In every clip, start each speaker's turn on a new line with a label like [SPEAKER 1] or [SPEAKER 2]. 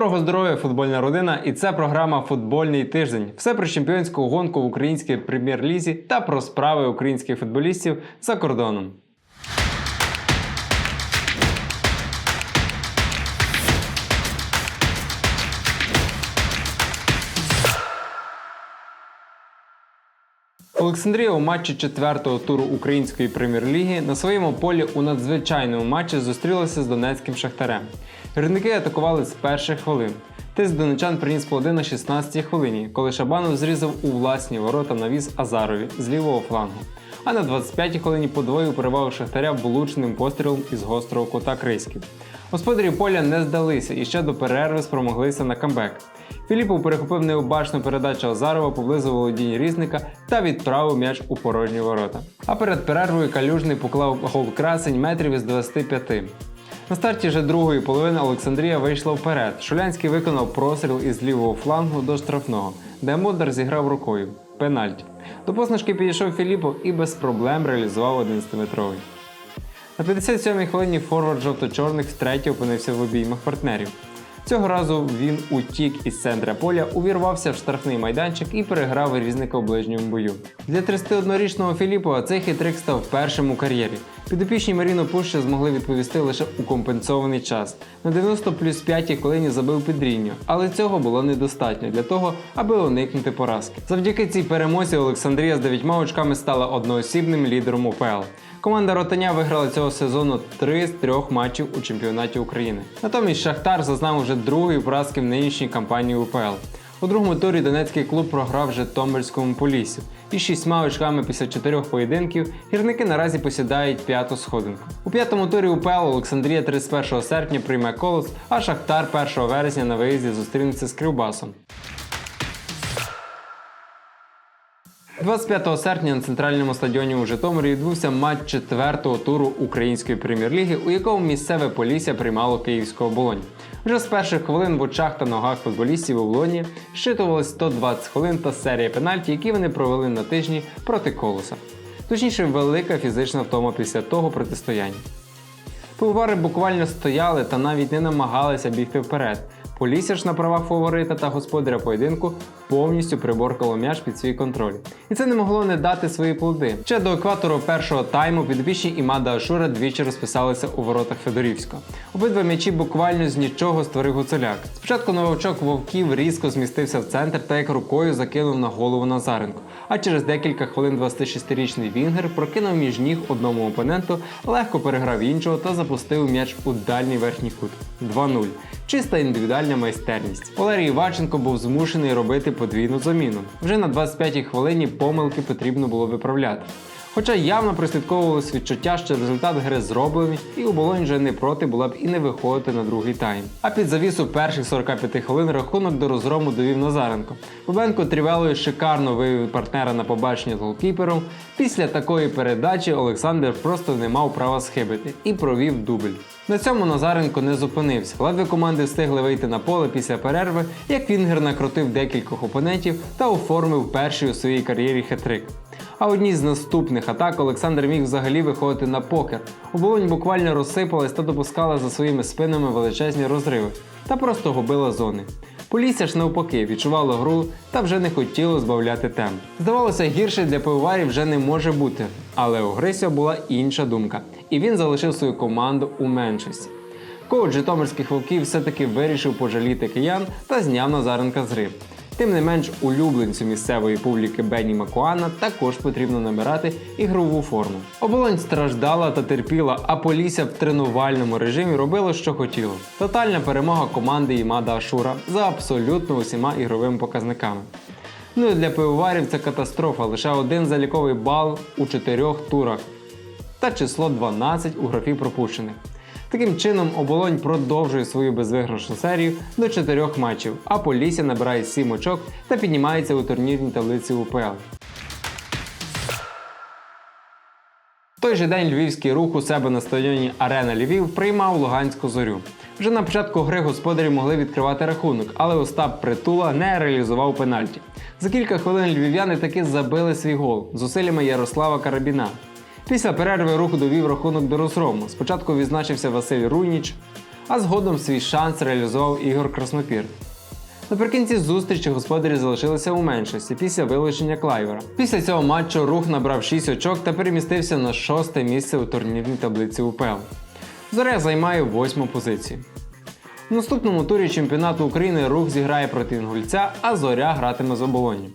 [SPEAKER 1] Доброго здоров'я, футбольна родина! І це програма Футбольний тиждень. Все про чемпіонську гонку в українській прем'єр-лізі та про справи українських футболістів за кордоном. Олександрія у матчі четвертого туру української прем'єр-ліги на своєму полі у надзвичайному матчі зустрілася з донецьким шахтарем. Гірники атакували з перших хвилин. Тиск донечан приніс плоди на 16-й хвилині, коли Шабанов зрізав у власні ворота навіс Азарові з лівого флангу. А на 25-й хвилині подвоїв перевагу Шахтаря влучним пострілом із гострого кута Криськів. Господарі поля не здалися і ще до перерви спромоглися на камбек. Філіпов перехопив необачну передачу Азарова поблизу володіння різника та відправив м'яч у порожні ворота. А перед перервою калюжний поклав гол красень метрів із 25. На старті вже другої половини Олександрія вийшла вперед. Шулянський виконав простріл із лівого флангу до штрафного, де Модер зіграв рукою. Пенальті. До позначки підійшов Філіпов і без проблем реалізував 11-метровий. На 57-й хвилині форвард жовто-чорних втретє опинився в обіймах партнерів. Цього разу він утік із центра поля, увірвався в штрафний майданчик і переграв різника у ближньому бою. Для 31-річного Філіпова цей хитрик став першим у кар'єрі. Підопічні Маріно Пуща змогли відповісти лише у компенсований час. На 90 плюс 5 хвилині забив підрінню, але цього було недостатньо для того, аби уникнути поразки. Завдяки цій перемозі Олександрія з дев'ятьма очками стала одноосібним лідером УПЛ. Команда Ротаня виграла цього сезону три з трьох матчів у чемпіонаті України. Натомість Шахтар зазнав уже другої поразки в нинішній кампанії УПЛ. У другому турі Донецький клуб програв Житомирському Поліссю. І шістьма очками після чотирьох поєдинків гірники наразі посідають п'яту сходинку. У п'ятому турі УПЛ Олександрія 31 серпня прийме колос, а Шахтар 1 вересня на виїзді зустрінеться з Кривбасом. 25 серпня на центральному стадіоні у Житомирі відбувся матч четвертого туру української прем'єр-ліги, у якому місцеве Полісся приймало київського оболонь. Вже з перших хвилин в очах та ногах футболістів у Оболоні щитувалось 120 хвилин та серія пенальті, які вони провели на тижні проти колоса. Точніше, велика фізична втома після того протистояння. Пивовари буквально стояли та навіть не намагалися бігти вперед. Полісся ж на правах фаворита та господаря поєдинку повністю приборкало м'яч під свій контроль. І це не могло не дати свої плоди. Ще до екватору першого тайму підопічні Імада Ашура двічі розписалися у воротах Федорівського. Обидва м'ячі буквально з нічого створив Гуцуляк. Спочатку новачок вовків різко змістився в центр та як рукою закинув на голову Назаренко. А через декілька хвилин 26-річний Вінгер прокинув між ніг одному опоненту, легко переграв іншого та запустив м'яч у дальній верхній кут. 2-0. Чиста індивідуальна майстерність. Валерій Іваченко був змушений робити подвійну заміну. Вже на 25-й хвилині помилки потрібно було виправляти. Хоча явно прослідковувалось відчуття, що результат гри зроблений, і оболонь вже не проти була б і не виходити на другий тайм. А під завісу перших 45 хвилин рахунок до розгрому довів Назаренко. Бубенко трівелою шикарно вивів партнера на побачення з голкіпером. Після такої передачі Олександр просто не мав права схибити і провів дубль. На цьому Назаренко не зупинився. Ледве команди встигли вийти на поле після перерви, як Вінгер накрутив декількох опонентів та оформив перший у своїй кар'єрі хитрик. А одній з наступних атак Олександр міг взагалі виходити на покер. Оболонь буквально розсипалась та допускала за своїми спинами величезні розриви та просто губила зони. Полісся ж навпаки відчувало гру та вже не хотіло збавляти темп. Здавалося, гірше для пивоварів вже не може бути. Але у Грисьо була інша думка, і він залишив свою команду у меншості. Коуч Житомирських вовків все-таки вирішив пожаліти киян та зняв Назаренка з гри. Тим не менш, улюбленцю місцевої публіки Бенні Макуана також потрібно набирати ігрову форму. Оболонь страждала та терпіла, а Полісся в тренувальному режимі робило, що хотіло. Тотальна перемога команди Імада Ашура за абсолютно усіма ігровими показниками. Ну і для пивоварів це катастрофа, лише один заліковий бал у чотирьох турах та число 12 у графі пропущених. Таким чином, оболонь продовжує свою безвиграшну серію до 4 матчів, а Полісся набирає 7 очок та піднімається у турнірній таблиці УПЛ. В той же день львівський рух у себе на стадіоні Арена Львів приймав Луганську зорю. Вже на початку гри господарі могли відкривати рахунок, але Остап Притула не реалізував пенальті. За кілька хвилин львів'яни таки забили свій гол зусиллями Ярослава Карабіна. Після перерви рух довів рахунок до розгрому. Спочатку відзначився Василь Руйніч, а згодом свій шанс реалізував Ігор Краснопір. Наприкінці зустрічі господарі залишилися у меншості після вилучення Клайвера. Після цього матчу рух набрав 6 очок та перемістився на шосте місце у турнірній таблиці УПЛ. Зоря займає восьму позицію. У наступному турі чемпіонату України рух зіграє проти Інгульця, а зоря гратиме з оболонням.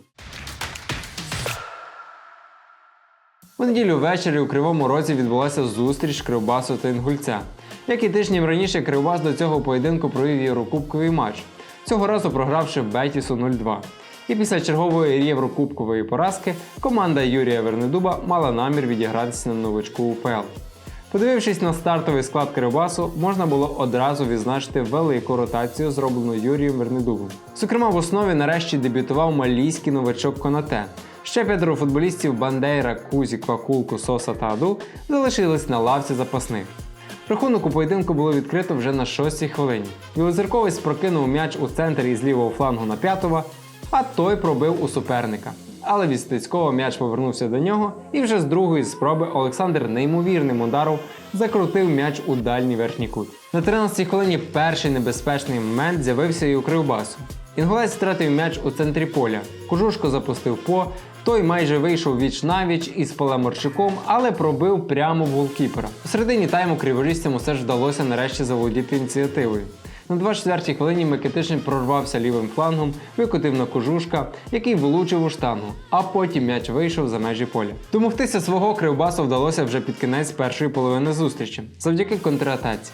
[SPEAKER 1] У неділю ввечері у Кривому Розі відбулася зустріч Кривбасу та Інгульця. Як і тижнем раніше, Кривбас до цього поєдинку провів єврокубковий матч, цього разу програвши Бетісу 0-2. І після чергової єврокубкової поразки команда Юрія Вернедуба мала намір відігратися на новичку УПЛ. Подивившись на стартовий склад Кривбасу, можна було одразу відзначити велику ротацію, зроблену Юрієм Вернедубом. Зокрема, в основі нарешті дебютував малійський новачок Конате. Ще п'ятеро футболістів Бандейра, Кузі, Квакулку, Соса та Аду залишились на лавці запасних. Рахунок у поєдинку було відкрито вже на 6-й хвилині. Білозірковець прокинув м'яч у центрі із лівого флангу на п'ятого, а той пробив у суперника. Але від Стецького м'яч повернувся до нього, і вже з другої спроби Олександр неймовірним ударом закрутив м'яч у дальній верхній кут. На 13-й хвилині перший небезпечний момент з'явився і у Кривбасу. Інгулець втратив м'яч у центрі поля. Кожушко запустив по. Той майже вийшов віч навіч із Палеморчуком, але пробив прямо в голкіпера. У середині тайму криворіжцям усе ж вдалося нарешті заволодіти ініціативою. На 24-й хвилині Микитишин прорвався лівим флангом, викотив на кожушка, який вилучив у штангу, а потім м'яч вийшов за межі поля. Домогтися свого кривбасу вдалося вже під кінець першої половини зустрічі, завдяки контратаці.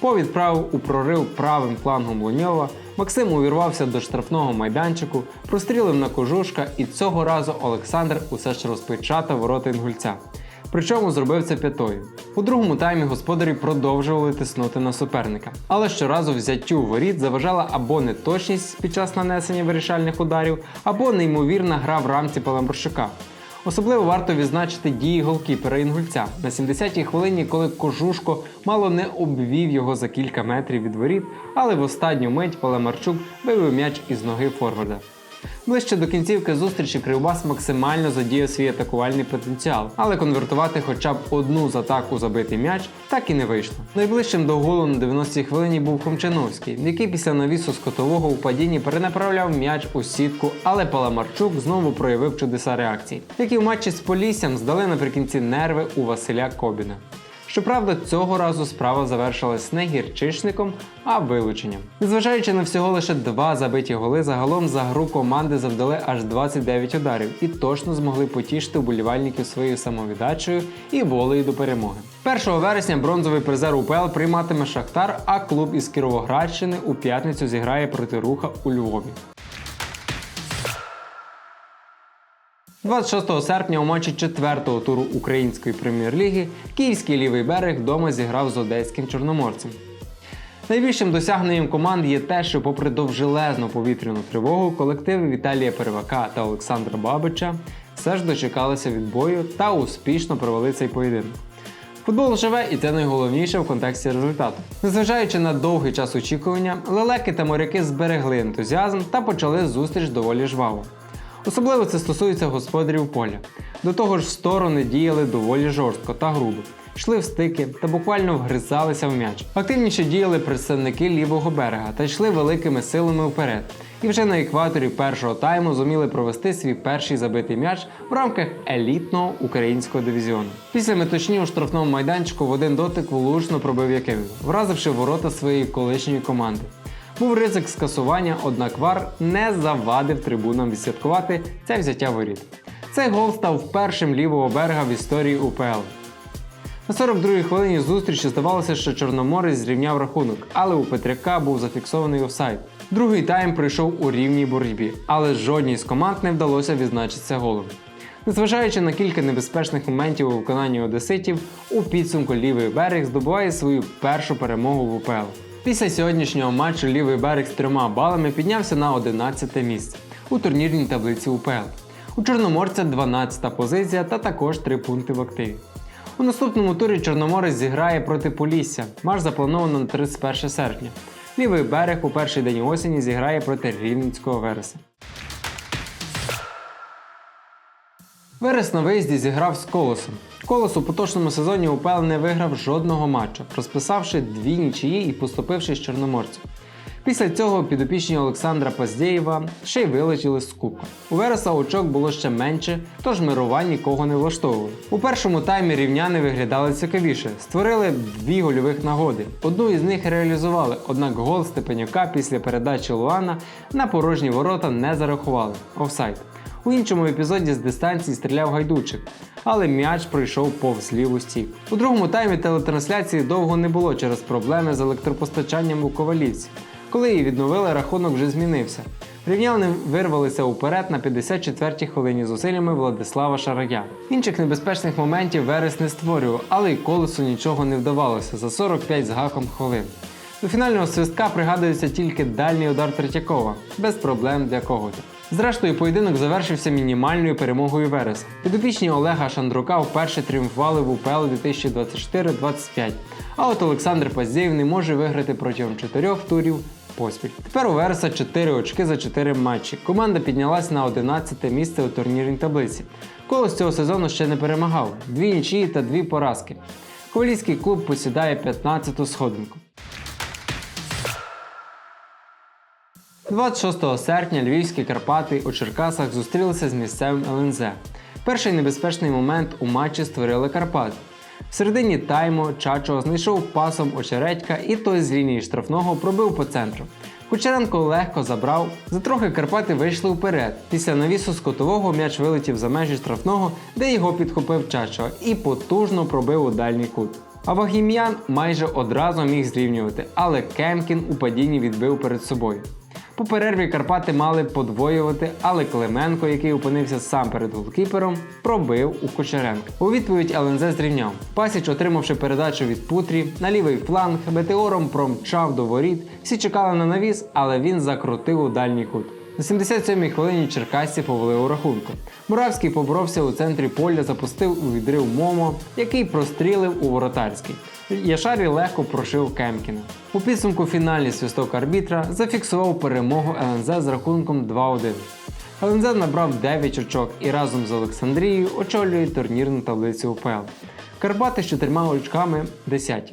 [SPEAKER 1] По відправив у прорив правим флангом Луньова, Максим увірвався до штрафного майданчику, прострілив на кожушка, і цього разу Олександр усе ж розпечатав ворота інгульця. Причому зробив це п'ятою. У другому таймі господарі продовжували тиснути на суперника. Але щоразу взяттю воріт заважала або неточність під час нанесення вирішальних ударів, або неймовірна гра в рамці Паламброщука. Особливо варто відзначити дії голкіпера інгульця на 70-й хвилині, коли кожушко мало не обвів його за кілька метрів від воріт, але в останню мить Палемарчук вивів м'яч із ноги форварда. Ближче до кінцівки зустрічі Кривбас максимально задіяв свій атакувальний потенціал, але конвертувати хоча б одну з атак у забитий м'яч так і не вийшло. Найближчим до голу на 90-й хвилині був Хомчановський, який після навісу з котового у падінні перенаправляв м'яч у сітку, але Паламарчук знову проявив чудеса реакції, які в матчі з Поліссям здали наприкінці нерви у Василя Кобіна. Щоправда, цього разу справа завершилась не гірчишником, а вилученням. Незважаючи на всього лише два забиті голи, загалом за гру команди завдали аж 29 ударів і точно змогли потішити вболівальників своєю самовіддачею і волею до перемоги. 1 вересня бронзовий призер УПЛ прийматиме Шахтар, а клуб із Кіровоградщини у п'ятницю зіграє проти руха у Львові. 26 серпня у матчі 4-го туру Української прем'єр-ліги Київський лівий берег вдома зіграв з одеським чорноморцем. Найбільшим досягненням команд є те, що, попри довжелезну повітряну тривогу, колективи Віталія Первака та Олександра Бабича все ж дочекалися відбою та успішно провели цей поєдинок. Футбол живе, і це найголовніше в контексті результату. Незважаючи на довгий час очікування, лелеки та моряки зберегли ентузіазм та почали зустріч доволі жваво. Особливо це стосується господарів поля. До того ж, сторони діяли доволі жорстко та грубо, йшли в стики та буквально вгризалися в м'яч. Активніше діяли представники лівого берега та йшли великими силами вперед. І вже на екваторі першого тайму зуміли провести свій перший забитий м'яч в рамках елітного українського дивізіону. Після метушні у штрафному майданчику в один дотик влучно пробив Якимів, вразивши ворота своєї колишньої команди. Був ризик скасування, однак вар не завадив трибунам відсвяткувати це взяття воріт. Цей гол став першим лівого берега в історії УПЛ. На 42-й хвилині зустрічі здавалося, що Чорноморець зрівняв рахунок, але у Петряка був зафіксований офсайд. Другий тайм пройшов у рівній боротьбі, але жодній з команд не вдалося відзначитися голом. Незважаючи на кілька небезпечних моментів у виконанні одеситів, у підсумку лівий берег здобуває свою першу перемогу в УПЛ. Після сьогоднішнього матчу лівий берег з трьома балами піднявся на 11 місце у турнірній таблиці УПЛ. У Чорноморця 12 позиція та також 3 пункти в активі. У наступному турі Чорноморець зіграє проти Полісся. Матч заплановано на 31 серпня. Лівий берег у перший день осені зіграє проти Рівненського Вереса. Верес на виїзді зіграв з колосом. Колос у поточному сезоні УПЛ не виграв жодного матчу, розписавши дві нічиї і поступивши з чорноморцем. Після цього підопічні Олександра Паздєєва ще й вилетіли з кубка. У Вереса очок було ще менше, тож мирова нікого не влаштовували. У першому таймі рівняни виглядали цікавіше, створили дві гольових нагоди. Одну із них реалізували, однак гол Степенюка після передачі Луана на порожні ворота не зарахували. Офсайд. У іншому епізоді з дистанції стріляв гайдучик, але м'яч пройшов повз ліву стійку. У другому таймі телетрансляції довго не було через проблеми з електропостачанням у Ковалівці. Коли її відновили, рахунок вже змінився. Рівняни вирвалися уперед на 54-й хвилині зусиллями Владислава Шарая. Інших небезпечних моментів Верес не створював, але й колесу нічого не вдавалося за 45 з гаком хвилин. До фінального свистка пригадується тільки дальній удар Третьякова, без проблем для когось. Зрештою, поєдинок завершився мінімальною перемогою Вереса. Підопічні Олега Шандрука вперше тріумфували в УПЛ 2024-25, а от Олександр Паздєєв не може виграти протягом чотирьох турів поспіль. Тепер у Вереса 4 очки за 4 матчі. Команда піднялась на 11 місце у турнірній таблиці. Колос цього сезону ще не перемагав: дві нічиї та дві поразки. Ковалівський клуб посідає 15-ту сходинку. 26 серпня львівські Карпати у Черкасах зустрілися з місцевим ЛНЗ. Перший небезпечний момент у матчі створили Карпати. В середині тайму Чачо знайшов пасом очередька і той з лінії штрафного пробив по центру. Кучеренко легко забрав, за трохи Карпати вийшли вперед. Після навісу з котового м'яч вилетів за межі штрафного, де його підхопив Чачо і потужно пробив у дальній кут. А Вагім'ян майже одразу міг зрівнювати, але Кемкін у падінні відбив перед собою. По перерві Карпати мали подвоювати, але Клименко, який опинився сам перед голкіпером, пробив у Кучеренко. У відповідь ЛНЗ зрівняв. Пасіч, отримавши передачу від Путрі, на лівий фланг метеором промчав до воріт. Всі чекали на навіс, але він закрутив у дальній кут. На 77-й хвилині черкасці повели у рахунку. Муравський поборовся у центрі поля, запустив у відрив Момо, який прострілив у воротарський. Яшарі легко прошив Кемкіна. У підсумку фінальний свисток арбітра зафіксував перемогу ЛНЗ з рахунком 2-1. ЛНЗ набрав 9 очок і разом з Олександрією очолює турнірну таблицю УПЛ. Карпати з чотирма очками 10.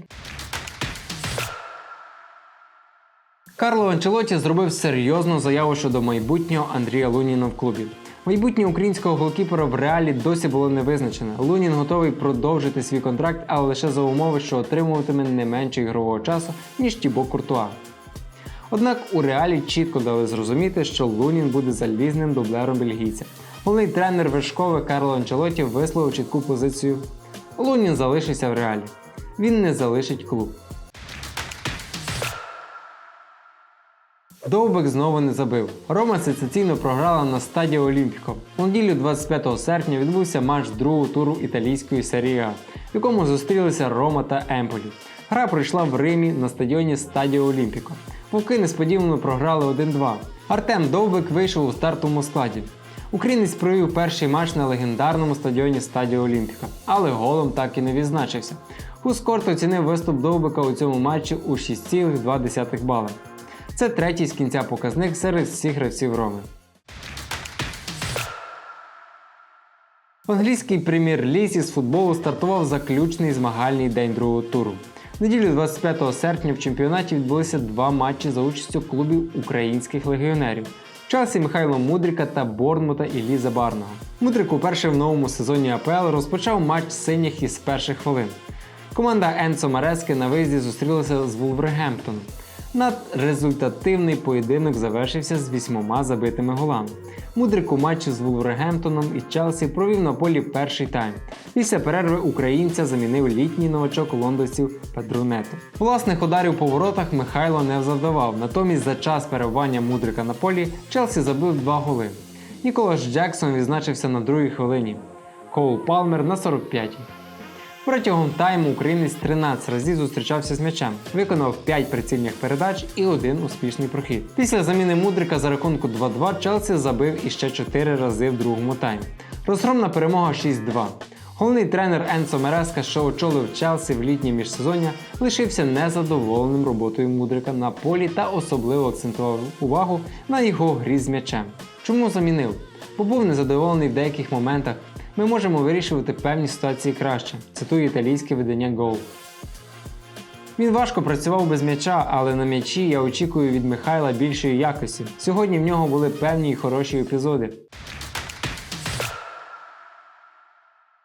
[SPEAKER 1] Карло Анчелоті зробив серйозну заяву щодо майбутнього Андрія Луніна в клубі. Майбутнє українського голкіпера в реалі досі було не визначене. Лунін готовий продовжити свій контракт, але лише за умови, що отримуватиме не менше ігрового часу, ніж Тібо Куртуа. Однак у реалі чітко дали зрозуміти, що Лунін буде залізним дублером бельгійця. Головний тренер Вершкови Карло Анчелоті висловив чітку позицію. Лунін залишиться в реалі. Він не залишить клуб. Довбик знову не забив. Рома сенсаційно програла на стадії Олімпіко. У неділю 25 серпня відбувся матч другого туру італійської серії в якому зустрілися Рома та Емполі. Гра пройшла в Римі на стадіоні Стадіо Олімпіко. Вовки несподівано програли 1-2. Артем Довбик вийшов у стартовому складі. Українець провів перший матч на легендарному стадіоні Стадіо Олімпіка, але голом так і не відзначився. Хускорт оцінив виступ Довбика у цьому матчі у 6,2 бали. Це третій з кінця показник серед всіх гравців Роми. В англійській прем'єр-лізі з футболу стартував заключний змагальний день другого туру. Неділю 25 серпня в чемпіонаті відбулися два матчі за участю клубів українських легіонерів. Челсі Михайло Мудрика та Борнмута Іллі Забарного. Мудрик уперше в новому сезоні АПЛ розпочав матч синіх із перших хвилин. Команда Енцо Марески на виїзді зустрілася з Вулвергемптоном. Надрезультативний поєдинок завершився з вісьмома забитими голами. Мудрик у матчі з Вулвергемптоном і Челсі провів на полі перший тайм. Після перерви українця замінив літній новачок лондонців Педрунето. Власних ударів по воротах Михайло не завдавав, натомість за час перебування Мудрика на полі Челсі забив два голи. Ніколас Джексон відзначився на другій хвилині. Коул Палмер на 45-й. Протягом тайму українець 13 разів зустрічався з м'ячем, виконав 5 прицільних передач і один успішний прохід. Після заміни Мудрика за рахунку 2-2 Челсі забив іще 4 рази в другому таймі. Розгромна перемога 6-2. Головний тренер Енсо Мереска, що очолив Челсі в літнє міжсезоння, лишився незадоволеним роботою Мудрика на полі та особливо акцентував увагу на його грі з м'ячем. Чому замінив? Бо був незадоволений в деяких моментах ми можемо вирішувати певні ситуації краще, цитує італійське видання Goal. Він важко працював без м'яча, але на м'ячі я очікую від Михайла більшої якості. Сьогодні в нього були певні і хороші епізоди.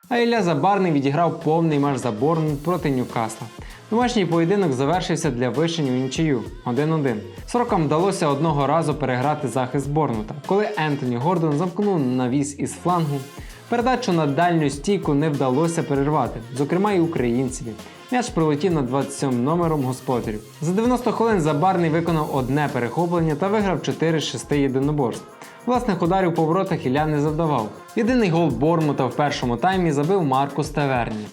[SPEAKER 1] А Ілля Забарний відіграв повний матч за Борнмут проти Ньюкасла. Домашній поєдинок завершився для вишень у нічию 1-1. Сорокам вдалося одного разу переграти захист Борнута, коли Ентоні Гордон замкнув навіс із флангу. Передачу на дальню стійку не вдалося перервати, зокрема і українцеві. М'яч прилетів на 27 номером господарів. За 90 хвилин Забарний виконав одне перехоплення та виграв 4 з 6 єдиноборств. Власних ударів по воротах Ілля не завдавав. Єдиний гол Бормута в першому таймі забив Маркус Таверні.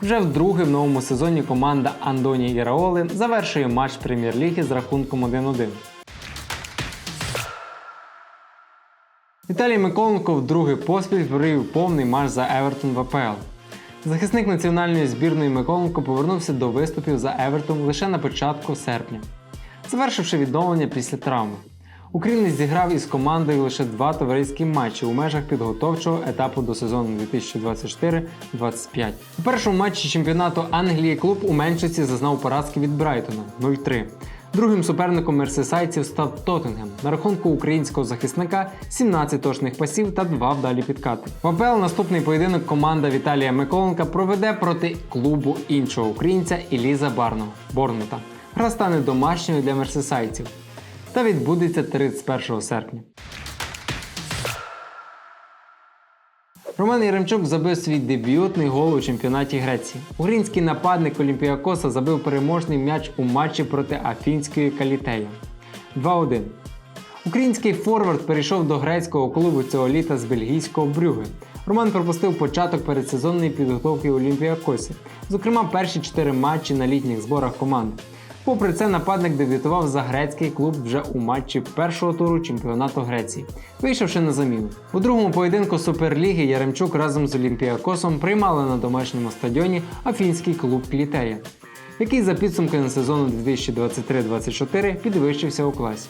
[SPEAKER 1] Вже вдруге в новому сезоні команда Андоні Іраоли завершує матч прем'єр-ліги з рахунком 1-1. Віталій Миколенко вдруге поспіль провів повний матч за Евертон в АПЛ. Захисник національної збірної Миколенко повернувся до виступів за Евертон лише на початку серпня, завершивши відновлення після травми. Українець зіграв із командою лише два товариські матчі у межах підготовчого етапу до сезону 2024-25. У першому матчі чемпіонату Англії клуб у Менчесті зазнав поразки від Брайтона 0-3. Другим суперником мерсесайців став Тоттенгем. На рахунку українського захисника 17 точних пасів та 2 вдалі підкати. В АПЛ наступний поєдинок команда Віталія Миколенка проведе проти клубу іншого українця Іліза Барного Борнута. Гра стане домашньою для мерсесайців та відбудеться 31 серпня. Роман Яремчук забив свій дебютний гол у чемпіонаті Греції. Український нападник Олімпіакоса забив переможний м'яч у матчі проти Афінської Калітея 2-1. Український форвард перейшов до грецького клубу цього літа з бельгійського Брюге. Роман пропустив початок передсезонної підготовки Олімпіакосі, зокрема перші чотири матчі на літніх зборах команди. Попри це, нападник дебютував за грецький клуб вже у матчі першого туру чемпіонату Греції, вийшовши на заміну. У другому поєдинку Суперліги Яремчук разом з Олімпіакосом приймали на домашньому стадіоні афінський клуб Клітея, який за підсумками сезону 2023-24 підвищився у класі.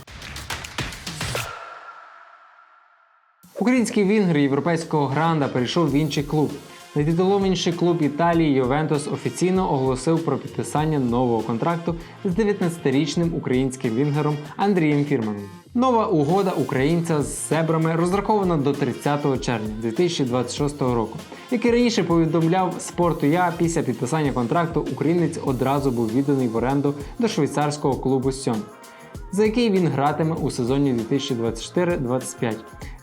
[SPEAKER 1] Український вінгер європейського гранда перейшов в інший клуб. Найтитулованіший клуб Італії Ювентус офіційно оголосив про підписання нового контракту з 19-річним українським вінгером Андрієм Фірманом. Нова угода українця з себрами розрахована до 30 червня 2026 року. Як і раніше повідомляв спорту Я, після підписання контракту українець одразу був відданий в оренду до швейцарського клубу Сьон за який він гратиме у сезоні 2024-25.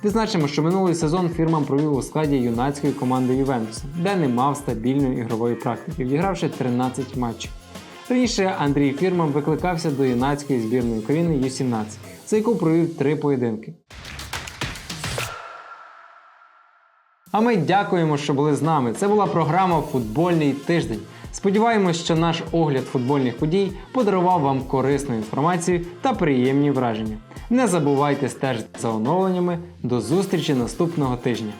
[SPEAKER 1] Відзначимо, що минулий сезон фірма провів у складі юнацької команди Ювентуса, де не мав стабільної ігрової практики, відігравши 13 матчів. Раніше Андрій Фірман викликався до юнацької збірної України Ю-17, за яку провів три поєдинки. А ми дякуємо, що були з нами. Це була програма Футбольний тиждень. Сподіваємось, що наш огляд футбольних подій подарував вам корисну інформацію та приємні враження. Не забувайте стежити за оновленнями. До зустрічі наступного тижня!